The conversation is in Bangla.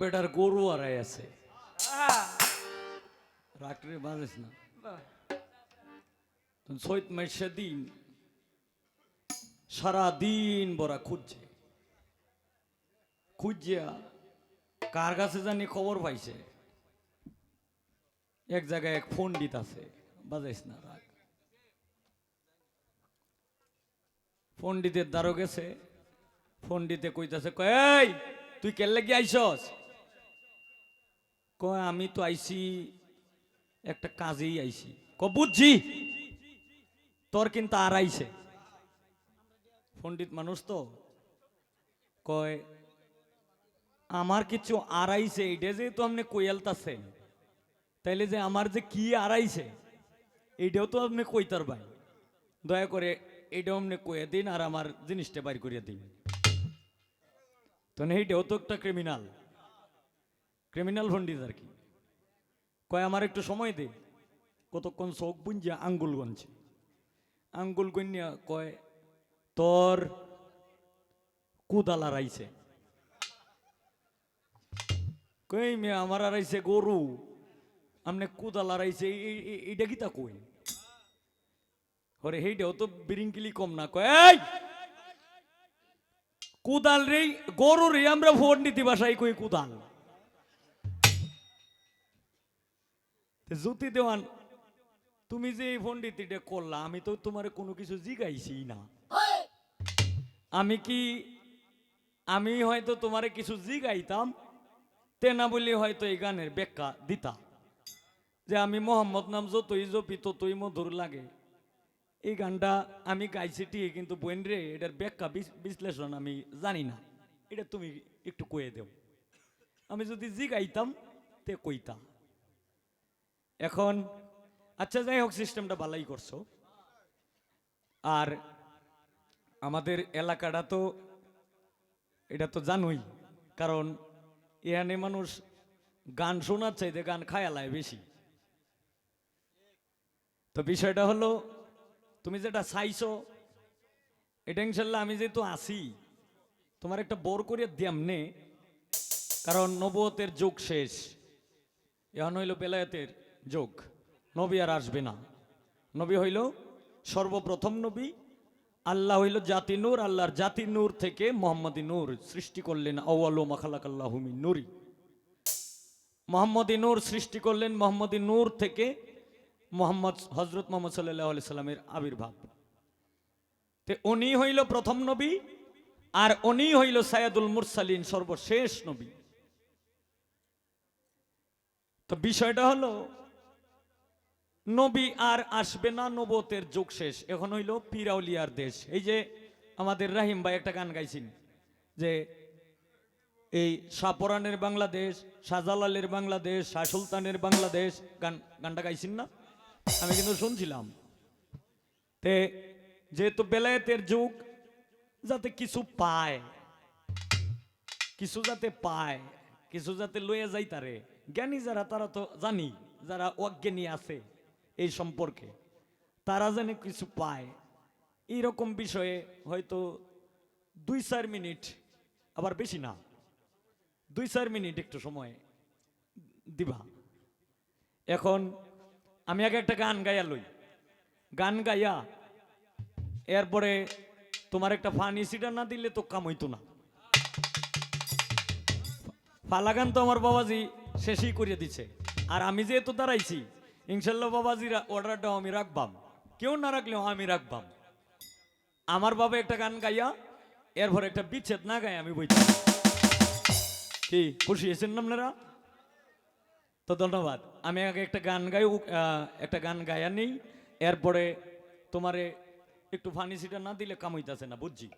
বেটার গরু আড়াই আছে। রাত্রে বাজিস না। সৈত মাইসে দিন সারা দিন বড়া খুঁজছে। খুঁজিয়া কার কাছে জানি খবর পাইছে। এক জায়গায় এক পণ্ডিত আছে বাজাইস না রাগ। পণ্ডিতের দ্বারও গেছে পণ্ডিতে কইতাছে কয় তুই কেলে কি আইসস? কয়, আমি তো আইছি একটা কাজেই আইছি ক বুঝছি, তোর কিন্তু আর আইছে পণ্ডিত মানুষ তো। কয়, আমার কিছু আড়াইছে এইটা যেহেতু আপনি কইয়ালতাছেন, তাইলে যে আমার যে কি আড়াইছে এইটাও তো আপনি কইতার ভাই। দয়া করে এইটাও আপনি কইয়া দিন আর আমার জিনিসটা বাইর করিয়া দিন। তো এইটাও তো একটা ক্রিমিনাল ক্রিমিনাল পণ্ডিত আর কি। কয়, আমার একটু সময় দে। কতক্ষণ চোখ বুঞ্জিয়া আঙ্গুল গনছে। আঙ্গুল গনিয়া কয়, তোর কুদাল আড়াইছে কই, মেয়ে, আমার আড়াইছে গরু। আমনে কুদাল এই- এইটা কি তা কই? হরে হেইটাও তো বিরিঙ্কিলি কম না। কয় কুদাল রে, গরু রে, আমরা ভোট নীতি ভাষায় কই কুদাল? জ্যোতি দেওয়ান, তুমি যে এই পণ্ডিতিটা করলা, আমি তো তোমার কোনো কিছু জিগাইছি না। আমি কি, আমি হয়তো তোমারে কিছু জিগাইতাম, তে না বলি হয়তো এই গানের ব্যাখ্যা দিতা। যে আমি মোহাম্মদ নাম যতই জপি, ততই মধুর লাগে। এই গানটা আমি গাইছি ঠিক কিন্তু বোন রে এটার ব্যাখ্যা বিশ্লেষণ আমি জানি না। এটা তুমি একটু কয়ে দেও। আমি যদি জি গাইতাম, তে কইতাম এখন আচ্ছা যাই হোক, সিস্টেমটা ভালোই করছ। আর আমাদের এলাকাটা তো, এটা তো জানোই, কারণ এখানে মানুষ গান শোনার চাইতে গান খায়ালায় বেশি। তো বিষয়টা হলো তুমি যেটা চাইছো, এটা ইনশাল্লাহ আমি যেহেতু আসি তোমার একটা বোর করে দিয়াম নে, কারণ নবতের যুগ শেষ। এখন হইল বেলায়েতের যুগ, নবী আর আসবে না। নবী হইল সর্বপ্রথম নবী, আল্লাহ হইল জাতি নূর, আল্লাহর জাতি নূর থেকে মোহাম্মদী নূর সৃষ্টি করলেন, আউয়ালু মাখালাক আল্লাহুমি নুরি। মোহাম্মদী নূর সৃষ্টি করলেন মোহাম্মদী নূর থেকে মোহাম্মদ হজরত মোহাম্মদ সাল্লাহ আলি সাল্লামের আবির্ভাব। তে উনি হইল প্রথম নবী, আর উনি হইল সায়াদুল মুরসালিন, সর্বশেষ নবী। তো বিষয়টা হলো, নবী আর আসবে না নবতের যুগ শেষ। এখন হইল পিরাউলিয়ার দেশ। এই যে আমাদের রাহিম ভাই একটা গান গাইছেন, যে এই সাপরানের বাংলাদেশ, শাহজালালের বাংলাদেশ, শাহ সুলতানের বাংলাদেশ, গান, গানটা গাইছেন না? আমি কিন্তু শুনছিলাম। তে, যেহেতু বেলায়েতের যুগ, যাতে কিছু পায়, কিছু যাতে পায়, কিছু যাতে লইয়া যাই তারে জ্ঞানী যারা, তারা তো জানি, যারা অজ্ঞানী আছে এই সম্পর্কে, তারা যেন কিছু পায়। এইরকম বিষয়ে হয়তো দুই চার মিনিট, আবার বেশি না, দুই চার মিনিট একটু সময় দিবা। এখন আমি আগে একটা গান গাইয়া লই। গান গাইয়া এরপরে তোমার একটা ফানি সিটা না দিলে তো কাম হইতো না। ফালাগান তো আমার বাবাজি শেষই করিয়ে দিছে। আর আমি যেহেতু দাঁড়াইছি, ইনশাল্লাহ বাবাজির অর্ডারটাও আমি রাখবাম। কেউ না রাখলেও আমি রাখবাম। আমার বাবা একটা গান গাইয়া এরপর একটা বিচ্ছেদ না গাই আমি বইছি। কি, খুশি হয়েছেন আপনারা? তো ধন্যবাদ। আমি আগে একটা গান গাই একটা গান গায়া নেই। এরপরে তোমারে একটু ফানি সিটা না দিলে কাম হইতাছে না, বুঝছি?